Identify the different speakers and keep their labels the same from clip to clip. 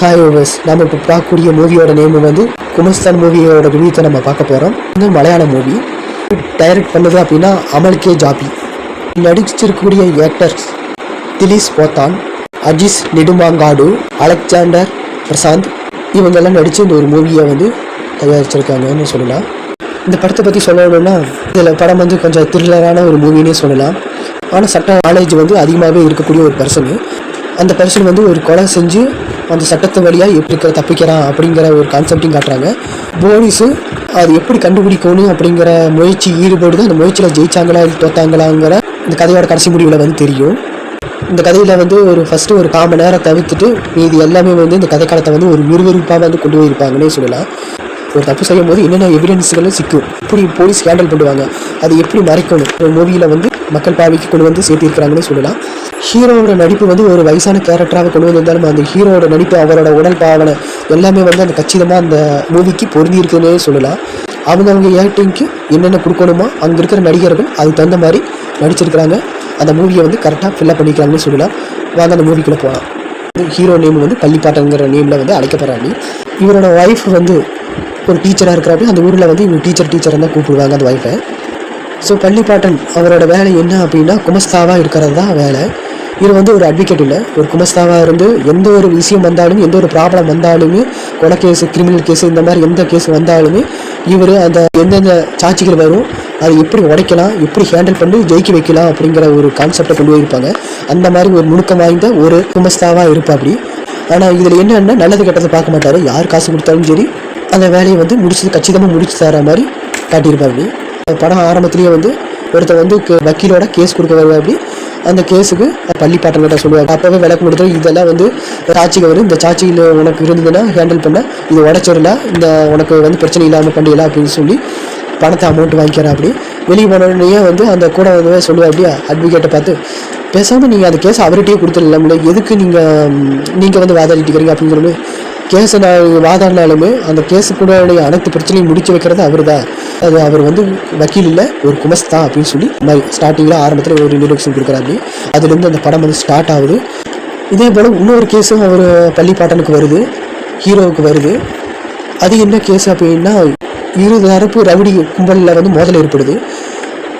Speaker 1: Hi overs நம்ம இப்போ பார்க்கக்கூடிய மூவியோட நேம் வந்து குமஸ்தான் மூவியோட ரிவ்யூத்தை நம்ம பார்க்க போகிறோம் இது மலையாள மூவி டைரக்ட் பண்ணது அப்படின்னா அமல் கே ஜாபி. நடிச்சிருக்கக்கூடிய ஆக்டர்ஸ் திலீஸ் போத்தான் அஜிஸ் நெடுமாங்காடு அலெக்சாண்டர் பிரசாந்த் இவங்கெல்லாம் நடித்து இந்த ஒரு மூவியை வந்து தயாரிச்சிருக்காங்கன்னு சொல்லலாம். இந்த படத்தை பற்றி சொல்லணும்னா இதில் படம் வந்து கொஞ்சம் த்ரில்லரான ஒரு மூவினே சொல்லலாம். ஆனால் சட்ட நாலேஜ் வந்து அதிகமாகவே இருக்கக்கூடிய ஒரு பர்சனு அந்த பர்சன் வந்து ஒரு கொலை செஞ்சு அந்த சட்டத்து வழியாக எப்படி இருக்கிற தப்பிக்கிறான் அப்படிங்கிற ஒரு கான்செப்டையும் காட்டுறாங்க. போலீஸு அது எப்படி கண்டுபிடிக்கணும் அப்படிங்கிற முயற்சி ஈடுபடுது. அந்த முயற்சியில் ஜெயிச்சாங்களா இல்லை தோத்தாங்களாங்கிற இந்த கதையோட கடைசி முடிவில் வந்து தெரியும். இந்த கதையில் வந்து ஒரு ஃபஸ்ட்டு ஒரு கால் மணி நேரம் தவிர்த்துட்டு மீதி எல்லாமே வந்து இந்த கதைக்காலத்தை வந்து ஒரு விறுவிறுப்பாக வந்து கொண்டு போயிருப்பாங்கன்னே சொல்லலாம். ஒரு தப்பு செய்யும் போது என்னென்ன எவிடன்ஸ்களும் சிக்கும்? இப்படி போலீஸ் ஹேண்டில் பண்ணுவாங்க? அது எப்படி மறைக்கணும்? மூவியில் வந்து மக்கள் பார்வைக்கு கொண்டு வந்து சேர்த்திருக்கிறாங்கன்னு சொல்லலாம். ஹீரோவோட நடிப்பு வந்து ஒரு வயசான கேரக்டராக கொண்டு வந்திருந்தாலும் அந்த ஹீரோவோட நடிப்பு அவரோட உடல் பாவனை எல்லாமே வந்து அந்த கச்சிதமாக அந்த மூவிக்கு பொருந்தி இருக்குன்னே சொல்லலாம். அவங்கவுங்க ஆக்டிங்க்கு என்னென்ன கொடுக்கணுமோ அங்கே இருக்கிற நடிகர்கள் அதுக்கு தகுந்த மாதிரி நடிச்சிருக்கிறாங்க. அந்த மூவியை வந்து கரெக்டாக ஃபில்லப் பண்ணிக்கிறாங்கன்னு சொல்லலாம். வாங்க அந்த மூவிக்குள்ளே போகலாம் ஹீரோ நேம் வந்து பள்ளிப்பாட்டங்கிற நேமில் வந்து அழைக்கப்படுறாங்க இவரோட ஒய்ஃப் வந்து ஒரு டீச்சராக இருக்கிறாப்படி அந்த ஊரில் வந்து இவங்க டீச்சர் டீச்சர் தான் கூப்பிடுவாங்க அந்த ஒய்ஃபை ஸோ பள்ளிப்பாட்டன் அவரோட வேலை என்ன அப்படின்னா குமஸ்தாவாக இருக்கிறது தான் வேலை. இது வந்து ஒரு அட்வொகேட் இல்லை. ஒரு குமஸ்தாவாக இருந்து எந்த ஒரு விஷயம் வந்தாலும் எந்த ஒரு ப்ராப்ளம் வந்தாலுமே கொலை கேஸு கிரிமினல் கேஸு இந்த மாதிரி எந்த கேஸ் வந்தாலுமே இவர் அந்த எந்தெந்த சாட்சிகள் வரும் அதை எப்படி உடைக்கலாம் எப்படி ஹேண்டில் பண்ணி ஜெயிக்க வைக்கலாம் அப்படிங்கிற ஒரு கான்செப்டை கொண்டு போயிருப்பாங்க. அந்த மாதிரி ஒரு நுணுக்கம் வாய்ந்த ஒரு குமஸ்தாவாக இருப்பாப்படி ஆனால் இதில் என்னென்னா நல்லது கெட்டதை பார்க்க மாட்டார். யார் காசு கொடுத்தாலும் சரி அந்த வேலையை வந்து முடிச்சு கச்சிதமாக முடிச்சு தர மாதிரி காட்டியிருப்பாப்படி படம் ஆரம்பத்துலேயே வந்து ஒருத்தர் வந்து வக்கீலோட கேஸ் கொடுக்க வருவா அப்படி. அந்த கேஸுக்கு பள்ளிப்பாட்டங்கிட்ட சொல்லுவாங்க அப்போவே விளக்கம் கொடுத்து இதெல்லாம் வந்து சாட்சிக்கு வரும். இந்த சாட்சியில் உனக்கு இருந்ததுன்னா ஹேண்டில் பண்ண இது உடச்சிடலாம் இந்த உனக்கு வந்து பிரச்சனை இல்லாமல் பண்ணிடலாம் அப்படின்னு சொல்லி பணத்தை அமௌண்ட் வாங்கிக்கிறா அப்படி. வெளியே போனோடனே வந்து அந்த கூட வந்து சொல்லுவா அப்படியா அட்வொகேட்டை பார்த்து பேசாமல் நீங்கள் அந்த கேஸ் அவர்கிட்டயே கொடுத்துடலாம்ல. எதுக்கு நீங்கள் நீங்கள் வந்து வாதாடிட்டுக்கிறீங்க அப்படின்னு சொல்லி கேஸை நான் வாதாடினாலுமே அந்த கேஸுக்குடைய அனைத்து பிரச்சனையும் முடிச்சு வைக்கிறது அவர் தான் அது அவர் வந்து வக்கீல் இல்லை ஒரு குமஸ்தா அப்படின்னு சொல்லி ஸ்டார்டிங்கில் ஆரம்பத்தில் ஒரு இன்ட்ரடக்ஷன் கொடுக்குறாரு. அதுலேருந்து அந்த படம் வந்து ஸ்டார்ட் ஆகுது. இதே போல் இன்னொரு கேஸும் அவர் பள்ளிப்பாட்டனுக்கு வருது ஹீரோவுக்கு வருது. அது என்ன கேஸ் அப்படின்னா இரு தரப்பு ரவுடி கும்பலில் வந்து மோதல் ஏற்படுது.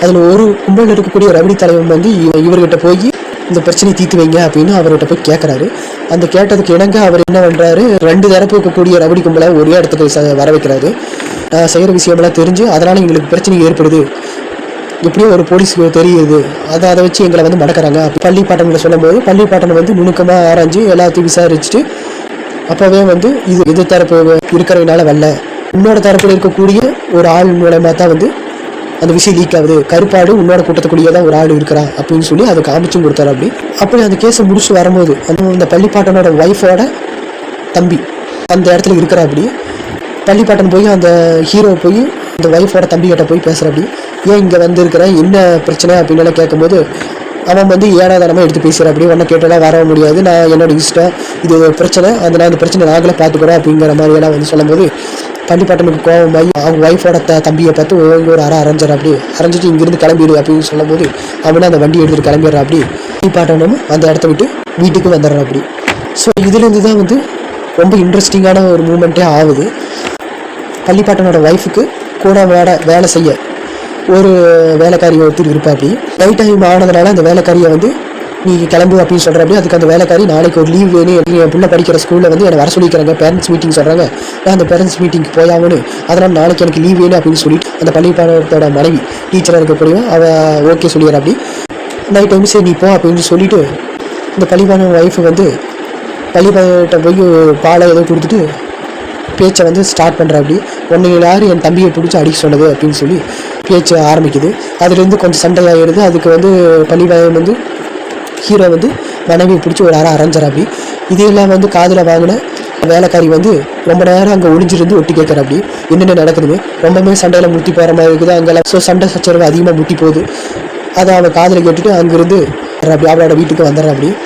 Speaker 1: அதில் ஒரு கும்பலில் இருக்கக்கூடிய ரவுடி தலைவன் வந்து இவர்கிட்ட போய் இந்த பிரச்சனையை தீர்த்து வைங்க அப்படின்னு அவர்கிட்ட போய் கேட்குறாரு அந்த கேட்டதுக்கு இணங்க அவர் என்ன பண்ணுறாரு ரெண்டு தரப்பு இருக்கக்கூடிய ரவுடி கும்பலை ஒரே இடத்துக்கு வர வைக்கிறாரு. நான் செய்கிற விஷயமெல்லாம் தெரிஞ்சு அதனால் எங்களுக்கு பிரச்சனை ஏற்படுது. எப்படியோ ஒரு போலீஸுக்கு தெரியுது. அதை அதை வச்சு எங்களை வந்து மடக்கிறாங்க. பள்ளி பாட்டங்களை சொல்லும்போது பள்ளி பாட்டன் வந்து நுணுக்கமாக ஆராய்ஞ்சு எல்லாத்தையும் விசாரிச்சுட்டு அப்போவே வந்து இது எது தரப்பு இருக்கிறதுனால வரல. உன்னோட தரப்பில் இருக்கக்கூடிய ஒரு ஆள் மூலமாக தான் வந்து அந்த விஷயம் லீக் ஆகுது. கருப்பாடு உன்னோட கூட்டத்துக்குள்ளேயே தான் ஒரு ஆள் இருக்கிறா அப்படின்னு சொல்லி அதை காமிச்சும் கொடுத்தாரு அப்படி. அப்படி அந்த கேஸை முடிச்சு வரும்போது அந்த அந்த பள்ளிப்பாட்டனோட ஒய்ஃபோட தம்பி அந்த இடத்துல இருக்கிறா அப்படி. பள்ளிப்பாட்டன் போய் அந்த ஹீரோ போய் அந்த ஒய்ஃபோட தம்பிக்கிட்ட போய் பேசுகிற அப்படி. ஏன் இங்கே வந்திருக்கிறேன் என்ன பிரச்சனை? அப்படின்னெல்லாம் கேட்கும்போது அவன் வந்து ஏடாதனமாக எடுத்து பேசுகிற அப்படி. ஒன்றை கேட்டெல்லாம் வர முடியாது. நான் என்னோட இஷ்டம். இது பிரச்சனை. அதனால் அந்த பிரச்சனை நாங்களே பார்த்துக்கிறோம். அப்படிங்கிற மாதிரி எல்லாம் வந்து சொல்லும்போது பள்ளிப்பாட்டனுக்கு கோபமாகி அவங்க ஒய்ஃபோட த தம்பியை பார்த்து ஒவ்வொரு ஒரு அரை அரைஞ்சார் அப்படி. அரைஞ்சிட்டு இங்கிருந்து கிளம்பிடு அப்படின்னு சொல்லும்போது அவனே அந்த வண்டி எடுத்துட்டு கிளம்பிடுறா அப்படி. பள்ளிப்பாட்டனும் அந்த இடத்த விட்டு வீட்டுக்கு வந்துடுறான் அப்படி. ஸோ இதுலேருந்து தான் வந்து ரொம்ப இன்ட்ரெஸ்டிங்கான ஒரு மூமெண்ட்டே ஆகுது. பள்ளிப்பாட்டனோட ஒய்ஃபுக்கு கூட வேலை வேலை செய்ய ஒரு வேலைக்காரி ஒருத்தர் இருப்பாப்படி நைட் டைம் ஆனதுனால அந்த வேலைக்காரியை வந்து நீ கிளம்பு அப்படின்னு சொல்கிற அப்படி அதுக்கு அந்த வேலைக்காரி நாளைக்கு ஒரு லீவ் வேணும். எனக்கு என் பிள்ளை படிக்கிற ஸ்கூலில் வந்து என்னை வர சொல்லிக்கிறாங்க. பேரண்ட்ஸ் மீட்டிங் சொல்கிறாங்க நான் அந்த பேரண்ட்ஸ் மீட்டிங்க்கு போயாகணும். அதனால் நாளைக்கு எனக்கு லீவ் வேணும் அப்படின்னு சொல்லிட்டு அந்த பள்ளிப்பாட்டத்தோட மனைவி டீச்சராக இருக்கக்கூடிய அவள் ஓகே சொல்லிடுற அப்படி. நைட் டைம் சரி நீ போ அப்படின்னு சொல்லிட்டு இந்த பள்ளிப்பான ஒய்ஃபு வந்து பள்ளிப்பாட்ட போய் பாலை ஏதோ கொடுத்துட்டு பேச்சை வந்து ஸ்டார்ட் பண்ணுற அப்படி. ஒன்று யார் என் தம்பியை பிடிச்சி அடிக்க சொன்னது அப்படின்னு சொல்லி பேச்சு ஆரம்பிக்குது. அதுலேருந்து கொஞ்சம் சண்டையாகிடுது அதுக்கு வந்து பள்ளிவாயம் வந்து ஹீரோ வந்து மனைவி பிடிச்சி ஒரு அரை அரைஞ்சார் இது இதையெல்லாம் வந்து காதில் வாங்கின வேலைக்காரி வந்து ரொம்ப நேரம் அங்கே ஒளிஞ்சிருந்து ஒட்டி கேட்குற அப்படி. என்னென்ன நடக்குதுன்னு ரொம்பவே சண்டையில் முட்டி போகிற மாதிரி இருக்குது. அங்கெல்லாம் ஸோ சண்டை சச்சரவு அதிகமாக முட்டி போகுது. அதை அவன் காதில் கேட்டுட்டு அங்கேருந்து அப்படி அவளோட வீட்டுக்கு வந்துடுறா அப்படி.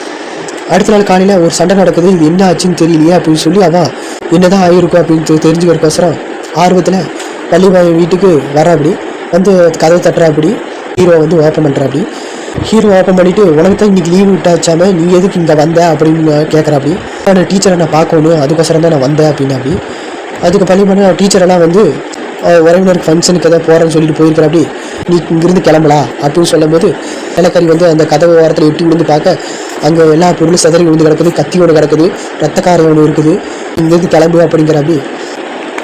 Speaker 1: அடுத்த நாள் காலையில் ஒரு சண்டை நடக்குது. இது என்ன ஆச்சுன்னு தெரியலையே அப்படின்னு சொல்லி அவன் என்னதான் ஆகிருக்கும் அப்படின்னு தெ- தெரிஞ்சுக்கிறக்கோசரம் ஆர்வத்தில் பள்ளி வீட்டுக்கு வர அப்படி. வந்து கதவை தட்டுறா அப்படி. ஹீரோ வந்து ஓப்பன் பண்ணுறா அப்படி. ஹீரோ ஓப்பன் பண்ணிட்டு உனக்கு தான் இன்னைக்கு லீவ் விட்டாச்சாம நீ எதுக்கு இங்கே வந்த? அப்படின்னு கேட்குறாப்படி நான் டீச்சரை நான் பார்க்கணும். அதுக்கோசரம் தான் நான் வந்தேன் அப்படின்னு அப்படி அதுக்கு பள்ளி பண்ண டீச்சரெல்லாம் வந்து அஹ், உறவினருக்கு ஃபங்க்ஷனுக்கு ஏதோ போகிறேன்னு சொல்லிட்டு போயிருக்கிறாப்படி நீ இங்கிருந்து கிளம்பலா? அப்படின்னு சொல்லும்போது நிலக்கரி வந்து அந்த கதவு ஓரத்தில் எட்டி விழுந்து பார்க்க அங்கே எல்லா பொருளும் சிதறி விழுந்து கிடக்குது. கத்தி ஒன்று கிடக்குது. ரத்தக்காரை ஒன்று இருக்குது. இங்கேருந்து கிளம்பு அப்படிங்கிறாப்படி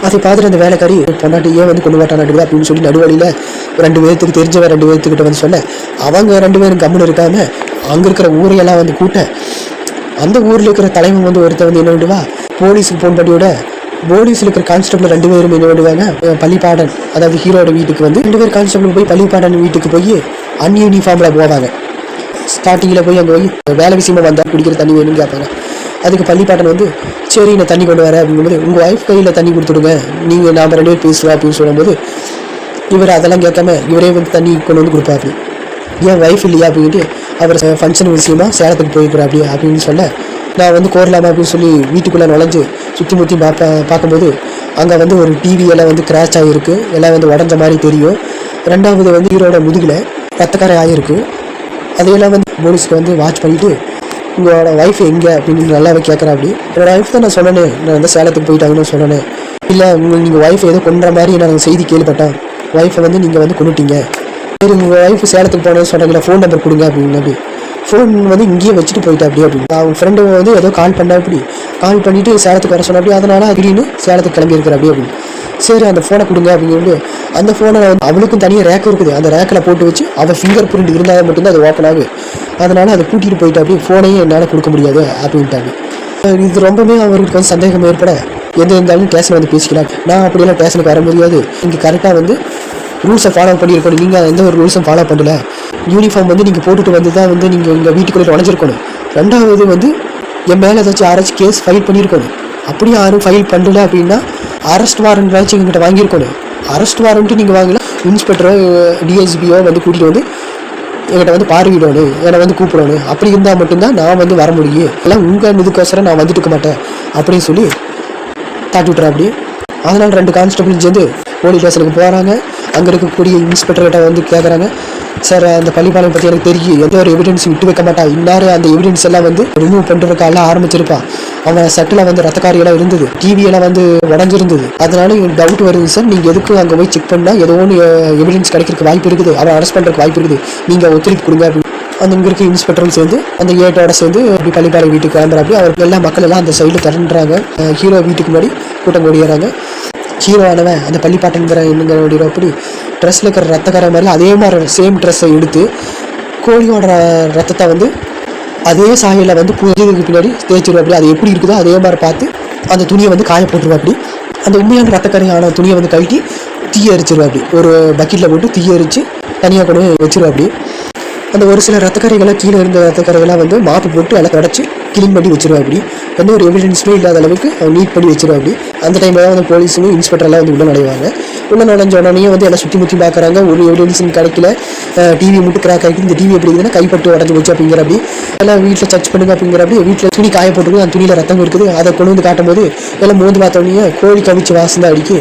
Speaker 1: அதை பார்த்துட்டு அந்த வேலைக்காரி பொண்டாட்டி ஏன் வந்து கொண்டு வாட்டானாட்டுது அப்படின்னு சொல்லி நடுவழியில் ரெண்டு பேர்த்துக்கு தெரிஞ்சவன் ரெண்டு பேர்த்துக்கிட்ட வந்து சொல்ல அவங்க ரெண்டு பேரும் கம்முன்னு இருக்காம அங்கே இருக்கிற ஊரையெல்லாம் வந்து கூட்ட அந்த ஊரில் இருக்கிற தலைவன் வந்து ஒருத்தன் வந்து என்ன வேண்டுவா போலீஸுக்கு ஃபோன் பண்ணியோட போலீஸில் இருக்கிற கான்ஸ்டபிள் ரெண்டு பேரும் என்ன வேண்டுவாங்க பள்ளிப்பாடன் அதாவது ஹீரோட வீட்டுக்கு வந்து ரெண்டு பேர் கான்ஸ்டபிள் போய் பள்ளிப்பாடன் வீட்டுக்கு போய் அன்யூனிஃபார்மில் போவாங்க. ஸ்டார்டிங்கில் போய் அங்கே போய் வேலை விஷயமா வந்தால் குடிக்கிற தண்ணி வேணும்னு கேட்பாங்க. அதுக்கு பள்ளிப்பாட்டன் வந்து சரி நான் தண்ணி கொண்டு வரேன் அப்படிங்கும்போது உங்கள் ஒய்ஃப் கையில் தண்ணி கொடுத்துடுங்க. நீங்கள் நாம் ரெண்டு பேர் பேசுவா அப்படின்னு சொல்லும்போது இவர் அதெல்லாம் கேட்காம இவரே வந்து தண்ணி கொண்டு வந்து கொடுப்பாரு. ஏன் ஒய்ஃப் இல்லையா அப்படின்ட்டு அவர் ஃபங்க்ஷன் விஷயமா சேலத்துக்கு போயிருக்கிறார் அப்படி அப்படின்னு சொல்ல நான் வந்து கோரலாமா? அப்படின்னு சொல்லி வீட்டுக்குள்ளே நுழைஞ்சு சுற்றி முற்றி பார்ப்ப பார்க்கும்போது அங்கே வந்து ஒரு டிவி எல்லாம் வந்து கிராஷ் ஆகிருக்கு எல்லாம் வந்து உடஞ்ச மாதிரி தெரியும். ரெண்டாவது வந்து ஹீரோட முதுகில் ரத்தக்காரை ஆகிருக்கு அதையெல்லாம் வந்து போலீஸ்க்கு வந்து வாட்ச் பண்ணிவிட்டு உங்களோட ஒய்ஃப் எங்கே? அப்படின்னு நல்லாவே கேட்குறா அப்படி. என்னோடய ஒய்ஃப் தான் நான் சொன்னேன் நான் வந்து சேலத்துக்கு போயிட்டாங்கன்னு சொன்னேன். இல்லை உங்கள் நீங்கள் ஒய்ஃப் ஏதோ கொன்ற மாதிரி நான் செய்தி கேள்விப்பட்டேன். ஒய்ஃபை வந்து நீங்கள் வந்து கொண்டுட்டீங்க சரி உங்கள் ஒய்ஃப் சேலத்துக்கு போனேன்னு சொன்னாங்களா ஃபோன் நம்பர் கொடுங்க அப்படின்னு அப்படி ஃபோன் வந்து இங்கேயே வச்சுட்டு போயிட்டா அப்படி அப்படின்னு. அவங்க ஃப்ரெண்டு வந்து ஏதோ கால் பண்ணா அப்படி கால் பண்ணிவிட்டு சேலத்துக்கு வர சொன்ன அப்படி அதனால திடீர்னு சேலத்துக்கு கிளம்பி இருக்கிற அப்படி அப்படின்னு. சரி அந்த ஃபோனை கொடுங்க அப்படின்னு அந்த ஃபோனை வந்து அவளுக்கும் தனியாக ரேக் இருக்குது. அந்த ரேக்கில் போட்டு வச்சு அவள் ஃபிங்கர் பிரிண்ட் இருந்தால் மட்டும்தான் அது ஓப்பன் ஆகும் அதனால் அதை கூட்டிகிட்டு போயிட்டு அப்படி ஃபோனையும் என்னால் கொடுக்க முடியாது அப்படின்ட்டாங்க. இது ரொம்பவே அவருக்கு வந்து சந்தேகம் ஏற்பட. எது இருந்தாலும் ஸ்டேஷன் வந்து பேசிக்கலாம். நான் அப்படியெல்லாம் ஸ்டேஷனுக்கு வர முடியாது இங்கே கரெக்டாக வந்து ரூல்ஸை ஃபாலோ பண்ணியிருக்கணும் நீங்கள் எந்த ஒரு ரூல்ஸும் ஃபாலோ பண்ணல. யூனிஃபார்ம் வந்து நீங்கள் போட்டுட்டு வந்து தான் வந்து நீங்கள் உங்கள் வீட்டுக்குள்ளே உழைஞ்சிருக்கணும் ரெண்டாவது வந்து என் மேலே ஏதாச்சும் யாராச்சும் கேஸ் ஃபைல் பண்ணியிருக்கணும் அப்படியே யாரும் ஃபைல் பண்ணல அப்படின்னா அரெஸ்ட் வாரண்ட்லாச்சும் எங்ககிட்ட வாங்கியிருக்கணும். அரெஸ்ட் வாரண்ட்டு நீங்கள் வாங்கலாம் இன்ஸ்பெக்டரோ டிஎஸ்பியோ வந்து கூட்டிகிட்டு வந்து என்கிட்ட வந்து பார்வையிடணும். என்னை வந்து கூப்பிடணும். அப்படி இருந்தால் மட்டும்தான் நான் வந்து வர முடியும். எல்லாம் உங்கள் இதுக்கோசரம் நான் வந்துட்டு இருக்க மாட்டேன். அப்படின்னு சொல்லி தாட்டி விட்றேன் அதனால் ரெண்டு கான்ஸ்டபிளும் சேர்ந்து போலீஸ் ஸ்டேஷனுக்கு போகிறாங்க அங்கே இருக்கக்கூடிய இன்ஸ்பெக்டர்கிட்ட வந்து கேட்குறாங்க சார் அந்த பள்ளிப்பாளையம் பற்றி எனக்கு தெரியும். எந்த ஒரு எவிடன்ஸ் விட்டு வைக்க மாட்டா. இன்னாரு அந்த எவிடன்ஸ் எல்லாம் வந்து ரிமூவ் பண்ணுறதுக்காக ஆரம்பிச்சிருப்பான் அவன் சட்டில் வந்து ரத்தக்காரியெல்லாம் இருந்தது. டிவியெல்லாம் வந்து உடஞ்சிருந்தது. அதனால எனக்கு டவுட் வருது சார் நீங்கள் எதுக்கு அங்கே போய் செக் பண்ணால் ஏதோ ஒன்று எவிடன்ஸ் eh, கிடைக்கிறதுக்கு வாய்ப்பு இருக்குது. அவன் அரெஸ்ட் பண்ணுறதுக்கு வாய்ப்பு இருக்குது. நீங்கள் ஒத்துழைப்பு கொடுங்க. அப்படின்னு அந்த இங்கே இருக்க இன்ஸ்பெக்டரும் சேர்ந்து அந்த ஏட்டோட சேர்ந்து அப்படி பள்ளிப்பாறை வீட்டுக்கு கிளம்புறாப்படி அவர் எல்லா மக்கள் எல்லாம் அந்த சைடில் திரண்டுறாங்க. ஹீரோ வீட்டுக்கு முன்னாடி கூட்டம் கொடியேறாங்க ஹீரோ ஆனவன் அந்த பள்ளிப்பாட்டங்கிற என்னங்கிற அப்படி ட்ரெஸ்ஸில் இருக்கிற ரத்தக்கார மாதிரி அதே மாதிரி சேம் ட்ரெஸ்ஸை எடுத்து கோழியோட ரத்தத்தை வந்து அதே சாயலில் வந்து புதியதுக்கு பின்னாடி தேய்ச்சிடுவாப்படி அது எப்படி இருக்குதோ அதே மாதிரி பார்த்து அந்த துணியை வந்து காய போட்டுருவா அப்படி அந்த உண்மையான ரத்தக்கரையான துணியை வந்து கழட்டி தீய எரிச்சிருவா அப்படி ஒரு பக்கெட்டில் போட்டு தீய எரிச்சு தனியாக கொண்டு போய் அப்படி அந்த ஒரு சில ரத்தக்கரைகளாக கீழே இருந்த ரத்தக்கரைகளாக வந்து மாப்பு போட்டு எல்லாம் கடைச்சி க்ளீன் பண்ணி வச்சிருவா அப்படி. எந்த ஒரு எவிடன்ஸுமே இல்லாத அளவுக்கு அவன் நீட் பண்ணி வச்சிருவா அப்படி. அந்த டைமில் தான் வந்து போலீஸும் இன்ஸ்பெக்டர்லாம் வந்து உள்ளே நுழைவாங்க. உள்ளே நுழைஞ்ச உடனே வந்து எல்லாம் சுற்றி முற்றி பார்க்குறாங்க. ஒரு எவிடன்ஸும் கிடைக்கல. டிவி மட்டும் கிராக் ஆகிட்டு இந்த டிவி எப்படி இருக்குதுன்னா கைப்பட்டு உடஞ்சி வச்சு அப்படிங்கிற அப்படி. எல்லாம் வீட்டில் சர்ச் பண்ணுங்க அப்படிங்கிற அப்படி. வீட்டில் துணி காய போட்டுருக்கு அந்த துணியில் ரத்தம் இருக்குது. அதை கொண்டு வந்து காட்டும்போது எல்லாம் மோந்து பார்த்தோன்னே கோழி கவிச்சு வாசம் தான் அடிக்கு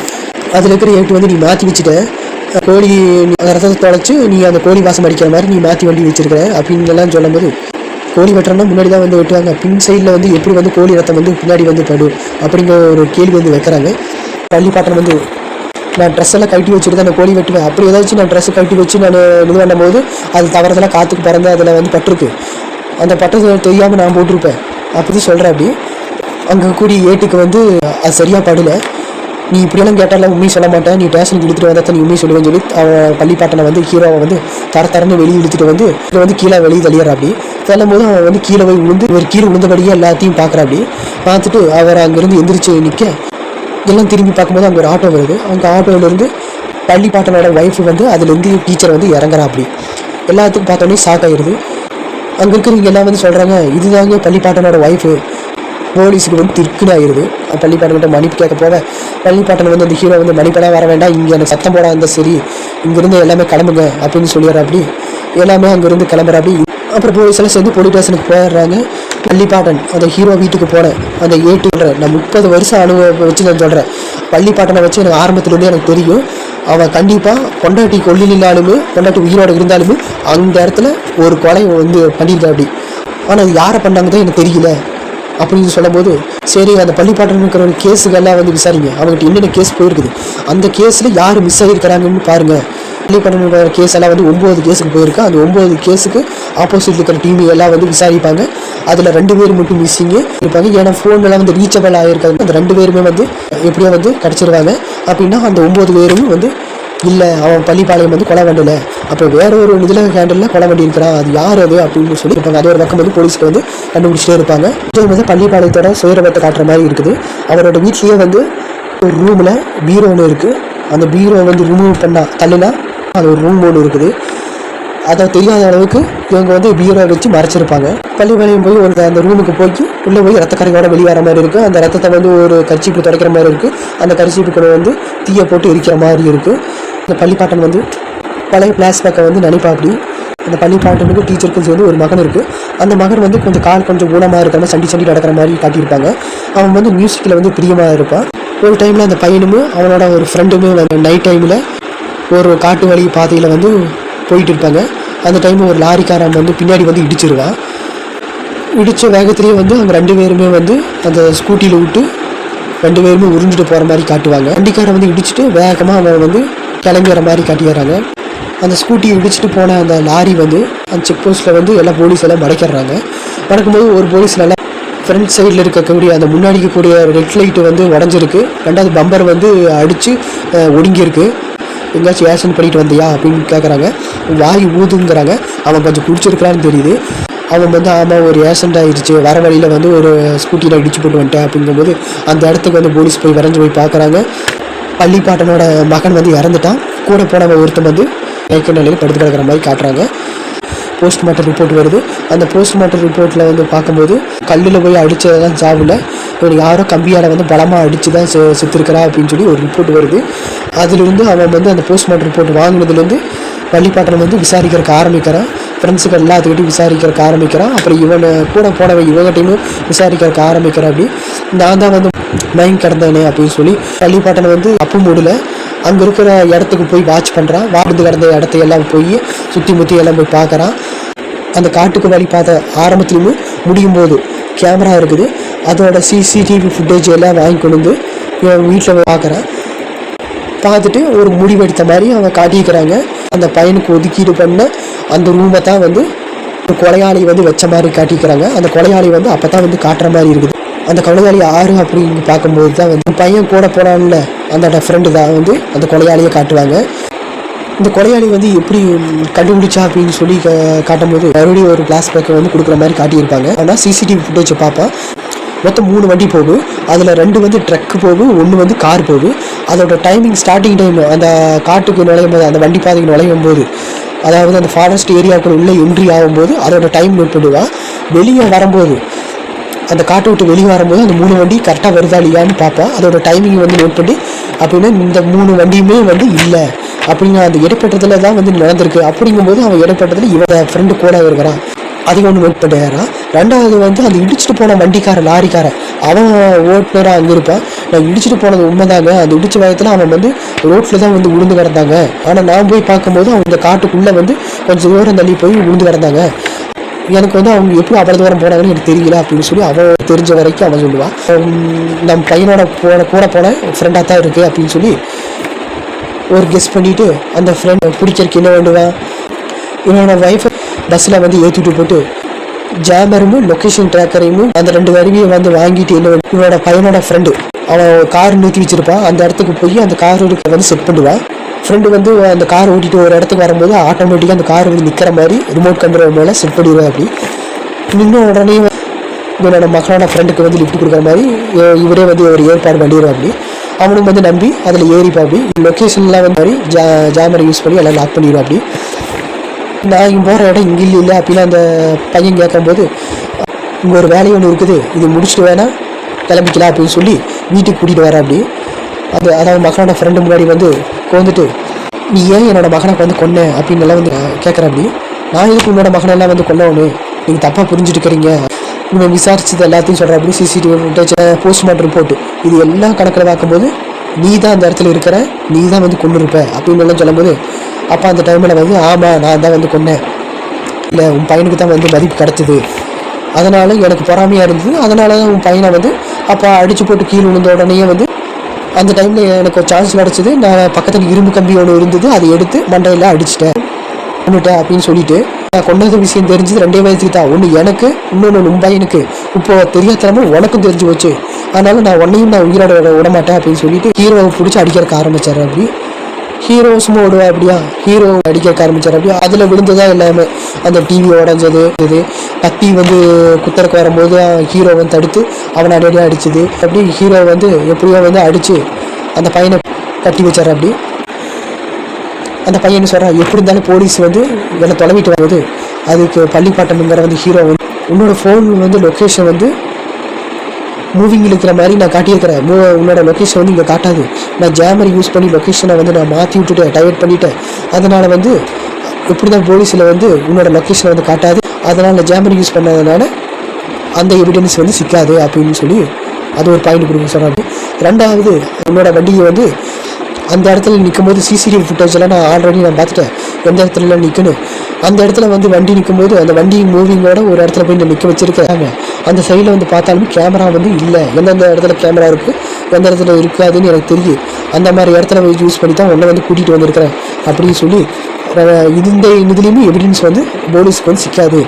Speaker 1: அதில் இருக்கிற ஏட்டு வந்து நீ மாற்றி வச்சுட்டேன் கோழி நீ அந்த ரத்தத்தை தொலைச்சு நீ அந்த கோழி வாசம் அடிக்கிற மாதிரி நீ மாற்றி வண்டி வச்சிருக்கிற அப்படின்னு எல்லாம் சொல்லும்போது கோழி வெட்டுறோம்னா முன்னாடி தான் வந்து வெட்டுவாங்க. பின் சைடில் வந்து எப்படி வந்து கோழி ரத்தம் வந்து பின்னாடி வந்து படும் அப்படிங்கிற ஒரு கேள்வி வந்து வைக்கிறாங்க. பள்ளிப்பாட்டம் வந்து நான் ட்ரெஸ் எல்லாம் கட்டி வச்சுட்டு தான் நான் கோழி வெட்டுவேன். அப்படி ஏதாச்சும் நான் ட்ரெஸ்ஸை கட்டி வச்சு நான் இது பண்ணும்போது அது தவறதெல்லாம் காற்றுக்கு பறந்து அதில் வந்து பட்டிருக்கு. அந்த பட்டத்தை தெரியாமல் நான் போட்டிருப்பேன். அப்படி சொல்கிறேன் அப்படி. அங்கே கூடிய ஏட்டுக்கு வந்து அது சரியாக படலை. நீ இப்படியெல்லாம் கேட்டாலும் உண்மையை சொல்ல மாட்டேன். நீ ஸ்டேஷனுக்கு இழுத்துட்டு வந்தா நீ உண்மையை சொல்லுவேன்னு சொல்லி அவன் பள்ளிப்பாட்டனை வந்து ஹீரோவை வந்து தர தரன்னு வெளியே இழுத்துட்டு வந்து இதை வந்து கீழே வெளியே தள்ளிடுறா அப்படி தள்ளும் போது அவன் வந்து கீழே போய் விழுந்து ஒரு கீழே விழுந்தபடியே எல்லாத்தையும் பார்க்குறா அப்படி பார்த்துட்டு அவர் அங்கேருந்து எந்திரிச்சு நிற்க எல்லாம் திரும்பி பார்க்கும்போது அங்கே ஒரு ஆட்டோ வருது. அங்கே ஆட்டோவிலேருந்து பள்ளிப்பாட்டனோட ஒய்ஃப் வந்து அதுலேருந்து டீச்சர் வந்து இறங்குறா அப்படி எல்லாத்துக்கும் பார்த்தோன்னே ஷாக் ஆகிடுது அங்கே இருக்கிறவங்க எல்லாம் வந்து சொல்கிறாங்க இதுதாங்க பள்ளிப்பாட்டனோட ஒய்ஃபு போலீஸுக்கு வந்து திருக்குன்னு ஆயிடுது பள்ளிப்பாட்டன்கிட்ட மன்னிப்பு கேட்க போக பள்ளிப்பாட்டன் வந்து அந்த ஹீரோ வந்து மன்னிப்பெல்லாம் வர வேண்டாம். இங்கே எனக்கு சத்தம் போட இருந்தால் சரி. இங்கேருந்து எல்லாமே கிளம்புங்க அப்படின்னு சொல்லிடுற அப்படி. எல்லாமே அங்கேருந்து கிளம்புற அப்படி. அப்புறம் போலீஸ் எல்லாம் சேர்ந்து போலீஸ் ஸ்டேஷனுக்கு போயிடுறாங்க. பள்ளிப்பாட்டன் அந்த ஹீரோ வீட்டுக்கு போனேன் அந்த ஏட்டு நான் முப்பது வருஷம் அனுபவம் வச்சு நான் சொல்கிறேன் பள்ளிப்பாட்டனை வச்சு எனக்கு ஆரம்பத்துலேருந்து எனக்கு தெரியும். அவன் கண்டிப்பாக பொண்டாட்டி கொல்லினாலுமே பொண்டாட்டி உயிரோடு இருந்தாலுமே அந்த இடத்துல ஒரு கொலை வந்து பண்ணியிருக்கா அப்படி. ஆனால் அது யாரை பண்ணாங்க தான் எனக்கு தெரியல. அப்படின்னு சொல்லும்போது சரி அந்த பள்ளிப்பாட்டம் இருக்கிற கேஸுகள்லாம் வந்து விசாரிங்க. அவங்ககிட்ட என்னென்ன கேஸ் போயிருக்குது? அந்த கேஸில் யார் மிஸ் ஆகியிருக்கிறாங்கன்னு பாருங்கள் பள்ளிப்பாட்டில் கேஸ் எல்லாம் வந்து ஒம்பது கேஸுக்கு போயிருக்கு. அந்த ஒம்பது கேஸுக்கு ஆப்போசிட் இருக்கிற டீம் எல்லாம் வந்து விசாரிப்பாங்க. அதில் ரெண்டு பேர் மட்டும் மிஸ்ஸிங்கு இருப்பாங்க. ஏன்னா ஃபோன் எல்லாம் வந்து ரீச்சபிள் ஆகிருக்காங்க அந்த ரெண்டு பேருமே வந்து எப்படியோ வந்து கிடச்சிருவாங்க. அப்படின்னா அந்த ஒம்பது பேரும் வந்து இல்லை அவன் பள்ளிப்பாளையம் வந்து கொலை பண்ணல அப்போ வேற ஒரு இதில் ஹேண்டலில் கொலை பண்ணி இருக்கிறான் அது யார் அது அப்படின்னு சொல்லி இருப்பாங்க அது ஒரு பக்கம் வந்து போலீஸ்க்கு வந்து கண்டுபிடிச்சிட்டே இருப்பாங்க. விஜய் வந்து பள்ளிப்பாளையத்தோட சுயரபத்தை காட்டுற மாதிரி இருக்குது. அவரோட வீட்லேயே வந்து ஒரு ரூமில் பீரோ ஒன்று இருக்குது அந்த பீரோ வந்து ரிமூவ் பண்ணா தள்ளினா அது ஒரு ரூம் ஒன்று இருக்குது. அதை தெரியாத அளவுக்கு இவங்க வந்து பீரோ வச்சு மறைச்சிருப்பாங்க. பள்ளி போய் ஒரு அந்த ரூமுக்கு போய் உள்ளே போய் ரத்தக்கரையோட கரையோட வர மாதிரி இருக்குது அந்த ரத்தத்தை வந்து ஒரு கரிச்சிப்பு துடைக்கிற மாதிரி இருக்குது அந்த கரிச்சிப்புக்குள்ள வந்து தீயை போட்டு எரிக்கிற மாதிரி இருக்குது இந்த பள்ளிப்பாட்டன் வந்து பழைய ஃப்ளாஷ்பேக்கை வந்து நினைப்பா அப்படி. அந்த பள்ளிப்பாட்டனுக்கு டீச்சருக்கும் சேர்ந்து ஒரு மகன் இருக்குது அந்த மகன் வந்து கொஞ்சம் கால் கொஞ்சம் ஊனமாக இருக்கிற மாதிரி சண்டி சண்டி நடக்கிற மாதிரி காட்டியிருப்பாங்க. அவன் வந்து மியூசிக்கில் வந்து பிரியமாக இருப்பான். ஒரு டைமில் அந்த பையனும் அவனோட ஒரு ஃப்ரெண்டுமே வந்து நைட் டைமில் ஒரு காட்டு வழி பாதையில் வந்து போயிட்டு இருப்பாங்க. அந்த டைம் ஒரு லாரிக்காரன் வந்து பின்னாடி வந்து இடிச்சிருவான். இடித்த வேகத்திலேயே வந்து அவங்க ரெண்டு பேருமே வந்து அந்த ஸ்கூட்டியில் விட்டு ரெண்டு பேருமே உறிஞ்சிட்டு போகிற மாதிரி காட்டுவாங்க. வண்டிக்காரன் வந்து இடிச்சிட்டு வேகமாக அவன் வந்து கிளம்பி வர மாதிரி காட்டிடுறாங்க அந்த ஸ்கூட்டியை இடிச்சிட்டு போன அந்த லாரி வந்து அந்த செக் போஸ்ட்டில் வந்து எல்லா போலீஸ் எல்லாம் மடக்கிடுறாங்க. மடக்கும்போது ஒரு போலீஸ் நல்லா ஃப்ரண்ட் சைடில் இருக்கக்கூடிய அந்த முன்னாடி இருக்கக்கூடிய ரெட் லைட்டு வந்து உடஞ்சிருக்கு. ரெண்டாவது பம்பர் வந்து அடித்து ஒடுங்கியிருக்கு. எங்கேயாச்சும் ஏஷன் பண்ணிட்டு வந்தியா அப்படின்னு கேட்குறாங்க வாய் ஊதுங்கிறாங்க. அவன் கொஞ்சம் குடிச்சிருக்கிறான்னு தெரியுது. அவன் வந்து ஆமாம் ஒரு ஏசண்ட் ஆகிடுச்சு வர வழியில் வந்து ஒரு ஸ்கூட்டியில் இடிச்சு போட்டு வந்துட்டேன் அப்படிங்கும்போது அந்த இடத்துக்கு வந்து போலீஸ் போய் வரைஞ்சு போய் பார்க்குறாங்க பள்ளிப்பாட்டனோட மகன் வந்து இறந்துட்டான். கூட போனவன் ஒருத்தன் வந்து இயற்கை நிலையில் படுத்து கிடக்கிற மாதிரி காட்டுறாங்க. போஸ்ட்மார்ட்டம் ரிப்போர்ட் வருது. அந்த போஸ்ட்மார்ட்டம் ரிப்போர்ட்டில் வந்து பார்க்கும்போது கல்லில் போய் அடித்ததான் சாவில். இவன் யாரோ கம்பியால் வந்து பலமாக அடித்து தான் செ செத்துருக்கிறா அப்படின்னு சொல்லி ஒரு ரிப்போர்ட் வருது. அதுலேருந்து அவன் வந்து அந்த போஸ்ட்மார்ட்டம் ரிப்போர்ட் வாங்கினதுலேருந்து பள்ளிப்பாட்டம் வந்து விசாரிக்கிறதுக்கு ஆரம்பிக்கிறான். ஃப்ரெண்ட்ஸுக்கு எல்லாத்துக்கிட்டையும் விசாரிக்கிறக்க ஆரம்பிக்கிறான் அப்புறம் இவனை கூட போனவன் இவங்ககிட்டையும் விசாரிக்கிறக்க ஆரம்பிக்கிறான் அப்படி. நான் தான் வந்து மயங்கி கிடந்தேனே அப்படின்னு சொல்லி பள்ளிப்பாட்டனை வந்து அப்பு மூடல. அங்கே இருக்கிற இடத்துக்கு போய் வாட்ச் பண்ணுறான் வாழ்ந்து கிடந்த இடத்தையெல்லாம் போய் சுற்றி முற்றி எல்லாம் போய் பார்க்குறான். அந்த காட்டுக்கு வழி பார்த்த ஆரம்பத்துலேயுமே முடியும் போது கேமரா இருக்குது. அதோட சிசிடிவி ஃபுட்டேஜ் எல்லாம் வாங்கி கொண்டு வந்து வீட்டில் பார்க்குறான். பார்த்துட்டு ஒரு முடிவெடுத்த மாதிரி அவங்க காட்டிக்கிறாங்க அந்த பையனுக்கு ஒதுக்கீடு பண்ண அந்த ரூமை தான் வந்து ஒரு கொலையாளி வந்து வச்ச மாதிரி காட்டிக்கிறாங்க. அந்த கொலையாளி வந்து அப்போ தான் வந்து காட்டுற மாதிரி இருக்குது. அந்த கொலையாளி ஆறு அப்படின்னு பார்க்கும்போது தான் வந்து பையன் கூட போனான்ல அந்த ஃப்ரெண்டு தான் வந்து அந்த கொலையாளியை காட்டுவாங்க. இந்த கொலையாளி வந்து எப்படி கண்டுபிடிச்சா அப்படின்னு சொல்லி கா- காட்டும்போது மறுபடியும் ஒரு கிளாஸ் பேக்கை வந்து கொடுக்குற மாதிரி காட்டியிருப்பாங்க. ஆனால் சிசிடிவி ஃபுட்டேஜை பார்ப்பான் மொத்தம் மூணு வண்டி போகும் அதில் ரெண்டு வந்து ட்ரக்கு போகும் ஒன்று வந்து கார் போகும் அதோட டைமிங் ஸ்டார்டிங் டைம் அந்த காட்டுக்கு நுழையும் போது அந்த வண்டி பாதைக்கு நுழையும் போது அதாவது அந்த ஃபாரஸ்ட் ஏரியாவுக்குள்ள உள்ளே என்ட்ரி ஆகும்போது அதோட டைம் நோட் பண்ணுவான் வெளியே வரும்போது அந்த காட்டை விட்டு வெளியே வரும்போது அந்த மூணு வண்டி கரெக்டாக வருதா இல்லையான்னு பார்ப்பேன் அதோட டைமிங் வந்து நோட் பண்ணி அப்படின்னா இந்த மூணு வண்டியுமே வந்து இல்லை. அப்படிங்கிற அந்த இடைப்பட்டத்தில் தான் வந்து நடந்திருக்கு. அப்படிங்கும்போது அவன் இடைப்பட்டத்தில் இவன் ஃப்ரெண்டு கூட இருக்கிறான் அதையும் ஒன்று நோட் பண்ணிடுறான் ரெண்டாவது வந்து அந்த இடிச்சிட்டு போன வண்டிக்காரன் லாரிக்காரன் அவன் ஓட்டுநராக அங்கே இருப்பான். நான் இடிச்சிட்டு போனது உண்மைதாங்க. அந்த இடிச்ச வயத்தில் அவன் வந்து ரோட்டில் தான் வந்து உளுந்து கிடந்தாங்க. ஆனால் நான் போய் பார்க்கும்போது அவங்க இந்த காட்டுக்குள்ளே வந்து கொஞ்சம் தூரம் தள்ளி போய் உளுந்து கிடந்தாங்க. எனக்கு வந்து அவங்க எப்படி அவ்வளோ தூரம் போனாங்கன்னு எனக்கு தெரியல அப்படின்னு சொல்லி அவன் தெரிஞ்ச வரைக்கும் அவன் சொல்லுவான் நம் நம்ம பையனோட போன கூட போன ஃப்ரெண்டாக தான் இருக்குது அப்படின்னு சொல்லி ஒரு கெஸ் பண்ணிவிட்டு அந்த ஃப்ரெண்ட் பிடிக்கிறதுக்கு என்ன வேண்டுவான் என்னோடய ஒய்ஃபை பஸ்ஸில் வந்து ஏற்றிட்டு போட்டு ஜாமரும் லொக்கேஷன் ட்ராக்கரையும் அந்த ரெண்டு கருவியை வந்து வாங்கிட்டு என்ன இவனோட பையனோட ஃப்ரெண்டு அவன் கார் நிறுத்தி வச்சிருப்பான். அந்த இடத்துக்கு போய் அந்த கார் வந்து செட் பண்ணுவான். ஃப்ரெண்டு வந்து அந்த கார் ஓட்டிட்டு ஒரு இடத்துக்கு வரும்போது ஆட்டோமேட்டிக்காக அந்த கார் வந்து நிற்கிற மாதிரி ரிமோட் கண்ட்ரோல் மேலே செட் பண்ணிடுவேன் அப்படி. நின்று உடனே இவனோட மகனோட ஃப்ரெண்டுக்கு வந்து லிஃப்ட் கொடுக்குற மாதிரி இவரே வந்து ஒரு ஏற்பாடு பண்ணிடுவோம் அப்படி. அவனும் வந்து நம்பி அதில் ஏறிப்பா அப்படி. லொக்கேஷன்லாம் வந்து மாதிரி ஜா ஜாமரை யூஸ் பண்ணி எல்லாம் லாக் பண்ணிடுவோம் அப்படி. நான் இங்கே போகிற இடம் இங்கே இல்லை அப்படிலாம் அந்த பையன் கேட்கும்போது இங்கே ஒரு வேலை ஒன்று இருக்குது இது முடிச்சுட்டு வேணா கிளம்பிக்கலாம் அப்படின்னு சொல்லி வீட்டுக்கு கூட்டிகிட்டு வரேன் அப்படி. அது அதாவது மகனோட ஃப்ரெண்டு முன்னாடி வந்து கோந்துட்டு நீ ஏன் என்னோடய மகனை வந்து கொன்ன? அப்படின்னு எல்லாம் வந்து கேட்குறேன் அப்படி. நான் எதுக்கு உன்னோட மகனெல்லாம் வந்து கொல்லணும் நீங்கள் தப்பாக புரிஞ்சுட்டுக்கிறீங்க. இவன் விசாரிச்சது எல்லாத்தையும் சொல்கிற அப்படி. சிசிடிவி ஃபுட்டேஜ் போஸ்ட்மார்ட்டம் ரிப்போர்ட் இது எல்லாம் கணக்கில் பார்க்கும்போது நீ தான் அந்த இடத்துல இருக்கிற நீ தான் வந்து கொண்டு இருப்ப அப்படின்னு எல்லாம் சொல்லும்போது அப்போ அந்த டைமில் வந்து ஆமாம் நான் தான் வந்து கொன்னேன். இல்லை உன் பையனுக்கு தான் வந்து மதிப்பு கிடச்சிது. அதனால் எனக்கு பொறாமையாக இருந்தது. அதனால தான் உன் பையனை வந்து அப்போ அடித்து போட்டு கீழே விழுந்த உடனே வந்து அந்த டைமில் எனக்கு ஒரு சான்ஸ் கிடச்சிது. நான் பக்கத்தில் இரும்பு கம்பி ஒன்று இருந்தது. அதை எடுத்து மண்டையில் அடிச்சிட்டேன். கொண்டுட்டேன் அப்படின்னு சொல்லிட்டு நான் கொண்டது விஷயம் தெரிஞ்சது ரெண்டே வயசுக்கு தான். ஒன்று எனக்கு இன்னொன்று உன் பையனுக்கு. இப்போ தெரியாதனமும் உனக்கும் தெரிஞ்சு போச்சு. அதனால் நான் உன்னையும் நான் உயிரோட விட விட மாட்டேன் அப்படின்னு சொல்லிட்டு ஹீரோவை பிடிச்சி அடிக்கிறக்க ஆரம்பித்தார் அப்படி. ஹீரோஸும் ஓடுவா அப்படியா ஹீரோ அடிக்க ஆரம்பிச்சார். அப்படியா அதில் விழுந்ததான் எல்லாமே. அந்த டிவி உடஞ்சது இது. கத்தி வந்து குத்தருக்கு வரும்போது ஹீரோ வந்து தடுத்து அவனை அடியாக அடிச்சது. அப்படி ஹீரோ வந்து எப்படியோ வந்து அடித்து அந்த பையனை கட்டி வச்சார் அப்படி. அந்த பையன் சொல்கிறான் எப்படி இருந்தாலும் போலீஸ் வந்து என்னை தொலைவிட்டு வருது அதுக்கு பள்ளிப்பாட்டம்ங்கிற வந்து ஹீரோ வந்து உன்னோட ஃபோன் வந்து லொக்கேஷன் வந்து மூவிங் இருக்கிற மாதிரி நான் காட்டியிருக்கிறேன். மூ உன்னோட லொக்கேஷன் வந்து இங்கே காட்டாது. நான் ஜேமர் யூஸ் பண்ணி லொக்கேஷனை வந்து நான் மாற்றி விட்டுட்டேன் டைவர்ட் பண்ணிவிட்டேன் அதனால் வந்து எப்படி தான் போலீஸில் வந்து உன்னோட லொக்கேஷனை வந்து காட்டாது. அதனால் ஜேமர் யூஸ் பண்ணதுனால அந்த எவிடன்ஸ் வந்து சிக்காது அப்படின்னு சொல்லி அது ஒரு பாயிண்ட் கொடுக்க சொன்னாங்க. ரெண்டாவது உன்னோட வண்டியை வந்து அந்த இடத்துல நிற்கும் போது சிசிடிவி ஃபுட்டேஜெல்லாம் நான் ஆல்ரெடி நான் பார்த்துட்டேன். எந்த இடத்துல நிற்கணும் அந்த இடத்துல வந்து வண்டி நிற்கும்போது அந்த வண்டி மூவிங்கோட ஒரு இடத்துல போய் நான் நிற்க வச்சிருக்காங்க அந்த சைடில் வந்து பார்த்தாலுமே கேமரா வந்து இல்லை. எந்தெந்த இடத்துல கேமரா இருக்குது எந்த இடத்துல இருக்காதுன்னு எனக்கு தெரியும் அந்த மாதிரி இடத்துல போய் யூஸ் பண்ணி தான் உன்னை வந்து கூட்டிகிட்டு வந்திருக்கிறேன் அப்படின்னு சொல்லி இந்த இதுலேயுமே எவிடன்ஸ் வந்து போலீஸ்க்கு வந்து சிக்காது.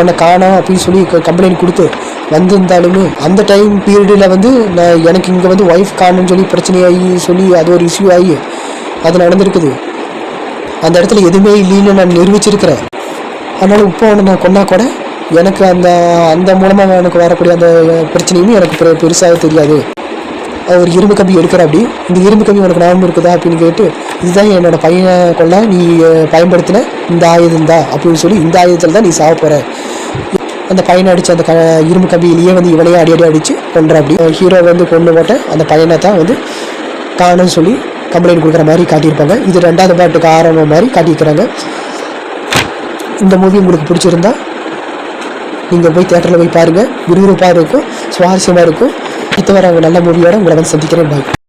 Speaker 1: உன்னை காணோம் அப்படின்னு சொல்லி கம்ப்ளைண்ட் கொடுத்து வந்திருந்தாலுமே அந்த டைம் பீரியடில் வந்து நான் எனக்கு இங்கே வந்து ஒய்ஃப் காணும்னு சொல்லி பிரச்சனையாகி சொல்லி அது ஒரு இஷ்யூ ஆகி அது நடந்திருக்குது. அந்த இடத்துல எதுவுமே இல்லைன்னு நான் நிரூபிச்சிருக்கிறேன். அதனால் இப்போ ஒன்று நான் கொண்டா கூட எனக்கு அந்த அந்த மூலமாக எனக்கு வரக்கூடிய அந்த பிரச்சனையுமே எனக்கு பெரு பெருசாக தெரியாது. அது ஒரு இரும்பு கம்பி எடுக்கிற அப்படி இந்த இரும்பு கம்பி உனக்கு ஞாபகம் இருக்குதா அப்படின்னு கேட்டு இதுதான் என்னோட பையனை கொள்ள நீ பயன்படுத்தின இந்த ஆயுதம் தான் அப்படின்னு சொல்லி இந்த ஆயுதத்தில் தான் நீ சாப்ப போகிற அந்த பையனை அடித்து அந்த க இரும்பு கம்பியிலேயே வந்து இவனையே அடி அடி அடித்து கொன்ற அப்படி. ஹீரோ வந்து கொண்டு போட்ட அந்த பையனை தான் வந்து காணும்னு சொல்லி கம்ப்ளைண்ட் கொடுக்குற மாதிரி காட்டியிருப்பாங்க. இது ரெண்டாவது பாட்டுக்கு ஆரம்பம் மாதிரி காட்டியிருக்கிறாங்க. இந்த மூவி உங்களுக்கு பிடிச்சிருந்தா நீங்கள் போய் தேட்டரில் போய் பாருங்கள் விறுவிறுப்பாக இருக்கும். சுவாரஸ்யமாக இருக்கும். அடுத்த வர நல்ல மூவியோட உங்களை வந்து சந்திக்கிறேன். பாய்